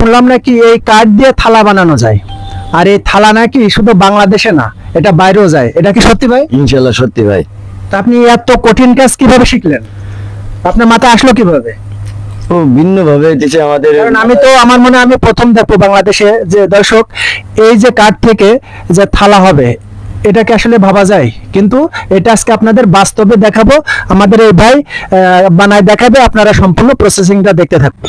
শুনলাম নাকি এই কাঠ দিয়ে থালা বানানো যায়। আর এই থালা নাকি শুধু বাংলাদেশে না এটা বাইরেও যায়। এটা কি সত্যি ভাই? ইনশাল্লাহ সত্যি ভাই। তা আপনি এত কঠিন কাজ কীভাবে শিখলেন? আপনার মাথায় আসলো কীভাবে? ও ভিন্ন ভাবে দেশে আমাদের। কারণ আমি তো আমার মনে আমি প্রথম দেখব বাংলাদেশে যে দর্শক এই যে কাঠ থেকে যে থালা হবে এটাকে আসলে ভাবা যায়? কিন্তু এটা আজকে আপনাদের বাস্তবে দেখাবো। আমাদের এই ভাই আহ, বানায় দেখাবে আপনারা সম্পূর্ণ প্রসেসিংটা দেখতে থাকবেন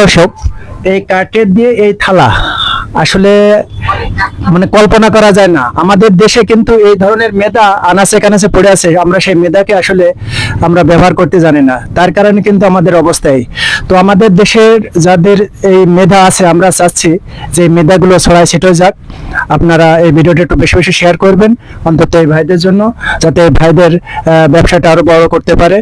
দর্শক, এই কাঠের দিয়ে এই থালা আসলে মানে কল্পনা করা যায় না। আমাদের দেশে কিন্তু এই ধরনের মেধা আনাচে কানাচে পড়ে আছে। আমরা সেই মেধাকে আসলে আমরা ব্যবহার করতে জানি না। তার কারণে কিন্তু আমাদের অবস্থায় তো আমাদের দেশের যাদের এই মেধা আছে, আমরা চাচ্ছি যে মেধাগুলো ছড়ায় ছিটে যাক। আপনারা এই ভিডিওটা একটু বেশি বেশি শেয়ার করবেন অন্তত এই ভাইদের জন্য, যাতে ভাইদের ব্যবসাটা আরও বড় করতে পারে।